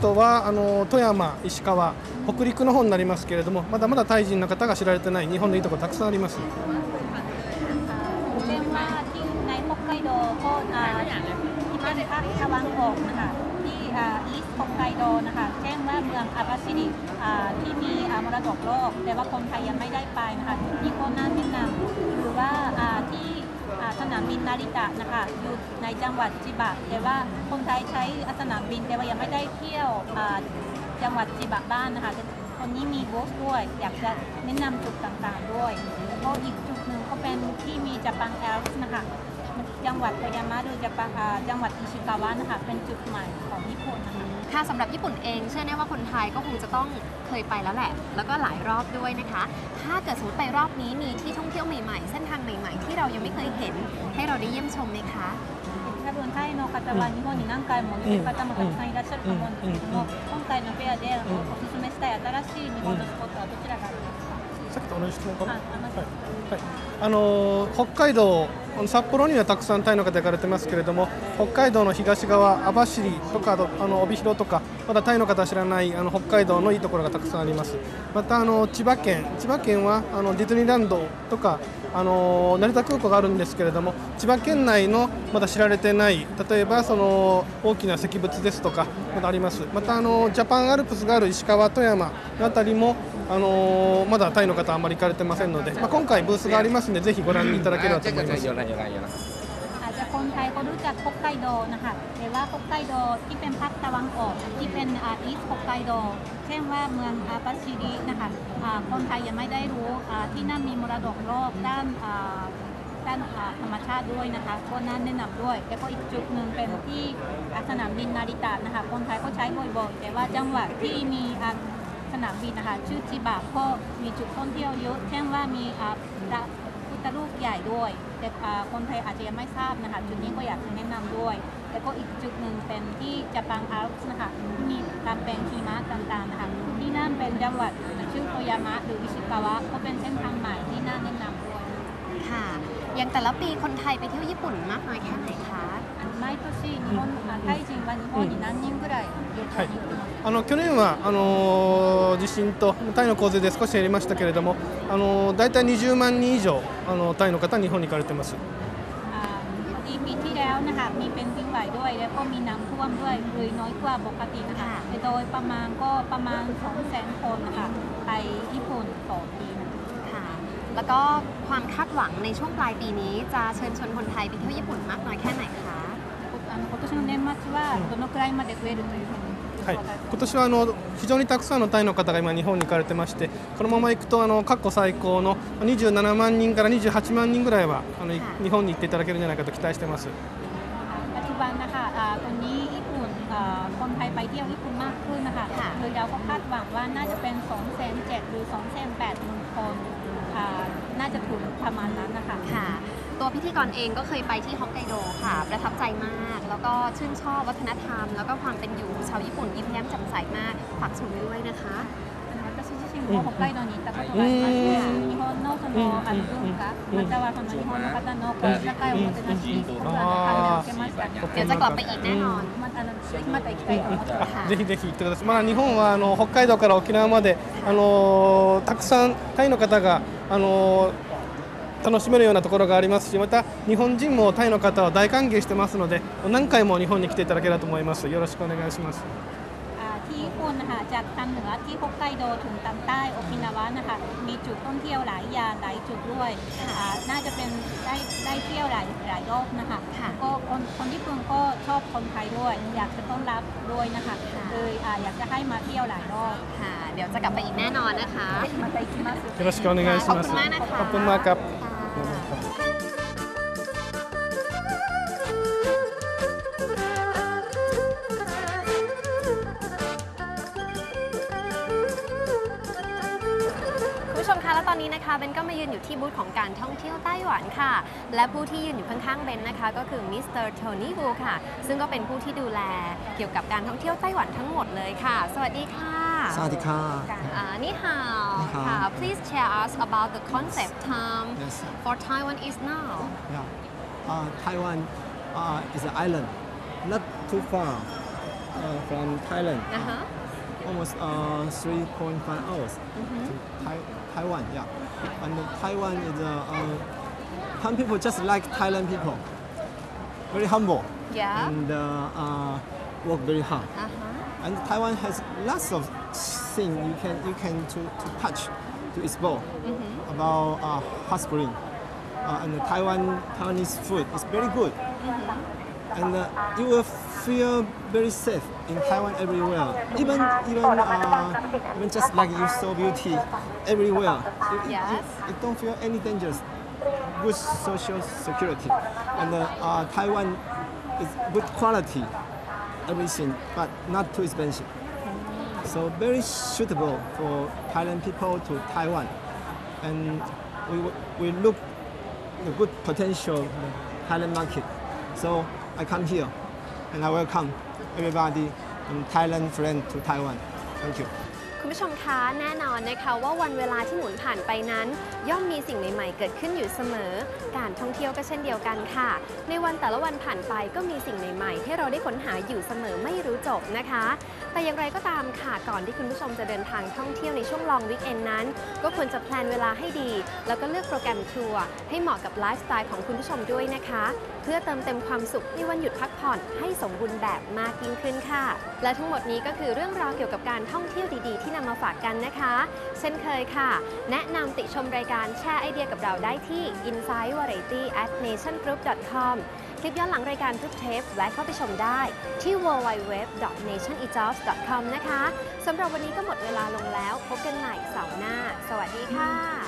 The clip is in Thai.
あとはあの富山、石川、北陸の方になりますけれども、まだまだタイ人の方が知られてない日本のいいところたくさんあります。 เช่นว่าที่ในฮอกไกโดก็อ่าที่เป็นภาคตะวันออกนะคะที่อีสฮอกไกโดนะคะเช่นว่าเมืองอาบาชิริอ่าที่มีอ่ามรดกโลก แต่ว่าคนไทยยังไม่ได้ไปนะคะนี่ก็น่าแนะนำหรือว่าอ่าที่อ่า สนามบินนาริตะนะคะอยู่ในจังหวัดจิบะแต่ว่าคนไทยใช้สนามบินแต่ว่ายังไม่ได้เที่ยวจังหวัดจิบะบ้านนะคะคนนี้มีบูธด้วย อยากจะแนะนำจุดต่างๆด้วยก็อีกจุดหนึ่งก็เป็นที่มีจัปังแอลส์นะคะจังหวัดโตยามะหรือจัปังจังหวัดอิชิกาวะนะคะเป็นจุดใหม่ของญี่ปุ่นนะคะค่ะสำหรับญี่ปุ่นเองเชื่อแน่ว่าคนไทยก็คงจะต้องเคยไปแล้วแหละ แล้วก็หลายรอบด้วยนะคะ ถ้าเกิดสมมติไปรอบนี้มีที่ท่องเที่ยวใหม่ๆ เส้นทางใหม่ๆ เรายังไม่เคยเห็น ให้เราได้เยี่ยมชมไหมคะ 多分タイの方は日本に何回も行く方もたくさんいらっしゃると思うんですけども、今回のフェアでおすすめしたい新しい日本のスポットはどちらがありますか、 さっきと同じ質問かな？はいはい、あのー北海道札幌にはたくさんタイの方行かれてますけれども北海道の東側網走とかあの帯広とかまだタイの方は知らないあの北海道のいいところがたくさんあります。またあの千葉県千葉県はあのディズニーランドとかあの成田空港があるんですけれども千葉県内のまだ知られてない例えばその大きな石仏ですとかまだあります。またあのジャパンアルプスがある石川富山のあたりもあのまだタイの方はあまり行かれてませんので、まあ、今回ブースがありますのでぜひご覧いただければと思います。有了有了有了。 อาจจะคนไทยก็รู้จักฮอกไกโดนะคะแต่ว่าฮอกไกโดที่เป็นภาคตะวันออกที่เป็นอาอีสฮอกไกโดเช่นว่าเมืองอาบาชิรินะคะอ่าคนไทยยังไม่ได้รู้อ่าที่นั่นมีมรดกโลกด้านอ่าด้านอ่าธรรมชาติด้วยนะคะก็น่าแนะนำด้วย แล้วก็อีกจุดหนึ่งเป็นที่อ่าสนามบินนาริตะนะคะคนไทยก็ใช้บ่อยๆ แต่ว่าจังหวัดที่มีอ่า สนามบินนะคะชื่อจิบาก็มีจุดท่องเที่ยวเยอะเช่นว่ามีอ่าพระพุทธรูปใหญ่ด้วย แต่คนไทยอาจจะยังไม่ทราบนะคะจุดนี้ก็อยากจะแนะนำด้วย แล้วก็อีกจุดหนึ่งเป็นที่จัปังอัลส์นะคะที่มีการแปลงทีมะต่างๆนะคะที่นั่นเป็นจังหวัดชื่อโตยามะหรืออิชิกาวะก็เป็นเส้นทางใหม่ที่น่าแนะนำค่ะ อย่างแต่ละปีคนไทยไปเที่ยวญี่ปุ่นมากน้อยแค่ไหนคะ 毎年日本あタイ人は日本に何人ぐらい旅行に行ってますか、あの去年はあのー地震とタイの洪水で少し減りましたけれども、あのー、大体20万人以上あのタイの方日本に行かれてます。 อ่าพอดีปีที่แล้วนะคะมีเป็นดินไหวด้วย แล้วก็มีน้ำท่วมด้วยเลยน้อยกว่าปกตินะคะ ค่ะ แต่โดยประมาณก็ประมาณ2 0 0 0 0 0คนนะคะไปญี่ปุ่นต่อปีนะคะ ค่ะ แล้วก็ความคาดหวังในช่วงปลายปีนี้จะเชิญชวนคนไทยไปเที่ยวญี่ปุ่นมากน้อยแค่ไหนคะ あの今年の年末はどのくらいまで増えるというふうにはい予想されて、今年はあの非常にたくさんのタイの方が今日本に行かれてましてこのまま行くとあの過去最高の27万人から28万人ぐらいはあの、いはい日本に行っていただけるんじゃないかと期待してます。 ปัจจุบันนะคะ คนไทยไปเที่ยวญี่ปุ่นมากขึ้นนะคะค่ะโดยเราก็คาดหวังว่าน่าจะเป็น2 0 0 0 0 0หรือ2 8 0 0 0 0คนอ่าน่าจะถึงประมาณนั้นนะคะค่ะ ตัวพิธีกรเองก็เคยไปที่ฮอกไกโดค่ะ ประทับใจมาก แล้วก็ชื่นชอบวัฒนธรรม แล้วก็ความเป็นอยู่ชาวญี่ปุ่นยิ้มแย้มแจ่มใสมากฝากชมด้วยนะคะ私自身も北海道に行ったことがありまして、うん日本のそのあの文化、うんまたはその日本の方のこう温かいおもてなしに僕は感銘を受けました。 เดี๋ยวจะกลับไปอีกแน่นอน またあのぜひまた行きたいと思ってます。はいぜひぜひ行ってください。まあ日本はあの北海道から沖縄まであのたくさんタイの方があの楽しめるようなところがありますし、また日本人もタイの方は大歓迎してますので、何回も日本に来ていただければと思います。よろしくお願いします。 ปุ่นนะคะจากทางเหนือที่ฮอกไกโดถึงทางใต้โอกินาวะนะคะมีจุดท่องเที่ยวหลายอย่างหลายจุดด้วยน่าจะเป็นได้ได้เที่ยวหลายหลายรอบนะคะก็คนคนญี่ปุ่นก็ชอบคนไทยด้วย อยากจะต้อนรับด้วยนะคะเลยอยากจะให้มาเที่ยวหลายรอบค่ะ เดี๋ยวจะกลับไปอีกแน่นอนนะคะมาไปที่มาสุดขอบคุณมากนะคะขอบคุณมากครับ นนี้นะคะเบนก็มายืนอยู่ที่บูธของการท่องเที่ยวไต้หวันค่ะ และผู้ที่ยืนอยู่ข้างๆเบนนะคะ ก็คือมิสเตอร์โทนี่บูค่ะ ซึ่งก็เป็นผู้ที่ดูแลเกี่ยวกับการท่องเที่ยวไต้หวันทั้งหมดเลยค่ะ สวัสดีค่ะสวัสดีค่ะอ่านี่ฮาวนี่ฮาวค่ะ please share us about the concept um, Yes. for Taiwan is now Yeah. Uh, Taiwan uh, is an island, not too far uh, from Thailand. นะฮะ Almost uh, 3.5 hours to tai- Taiwan, yeah. And Taiwan is, uh, um, Han people just like Thailand people. Very humble. Yeah. And uh, uh, work very hard. -huh. And Taiwan has lots of things you can, you can to, to touch, to explore mm -hmm. about uh, hot spring. Uh, and Taiwan, Taiwanese food is very good. Mm -hmm. And uh, you will feel very safe in Taiwan everywhere. Even even uh, even just like you saw beauty everywhere. You- Yes. you don't feel any dangers. Good social security. And uh, uh, Taiwan is good quality everything, but not too expensive. So very suitable for Thailand people to Taiwan, and we we look the good potential Thailand market. So I come here, and I welcome everybody and Thailand friend to Taiwan. Thank you. คุณผู้ชมคะแน่นอนนะคะว่าวันเวลาที่หมุนผ่านไปนั้น ย่อมมีสิ่งใหม่ ๆ เกิดขึ้นอยู่เสมอ การท่องเที่ยวก็เช่นเดียวกันค่ะ ในวันแต่ละวันผ่านไปก็มีสิ่งใหม่ ๆ ให้เราได้ค้นหาอยู่เสมอไม่รู้จบนะคะ แต่อย่างไรก็ตามค่ะก่อนที่คุณผู้ชมจะเดินทางท่องเที่ยวในช่วงลองวิกเอนนั้น ก็ควรจะแพลนเวลาให้ดี แล้วก็เลือกโปรแกรมทัวร์ให้เหมาะกับไลฟ์สไตล์ของคุณผู้ชมด้วยนะคะ เพื่อเติมเต็มความสุขในวันหยุดพักผ่อนให้สมบูรณ์แบบมากยิ่งขึ้นค่ะ และทั้งหมดนี้ก็คือเรื่องราวเกี่ยวกับการท่องเที่ยวดีๆที่นำมาฝากกันนะคะ เช่นเคยค่ะ แนะนำติชมรายการแชร์ไอเดียกับเราได้ที่ insightvarietynationgroup.com คลิปย้อนหลังรายการทุกเทปแวะเข้าไปชมได้ที่ www nationejobs com นะคะสำหรับวันนี้ก็หมดเวลาลงแล้ว พบกันใหม่เสาร์หน้า สวัสดีค่ะ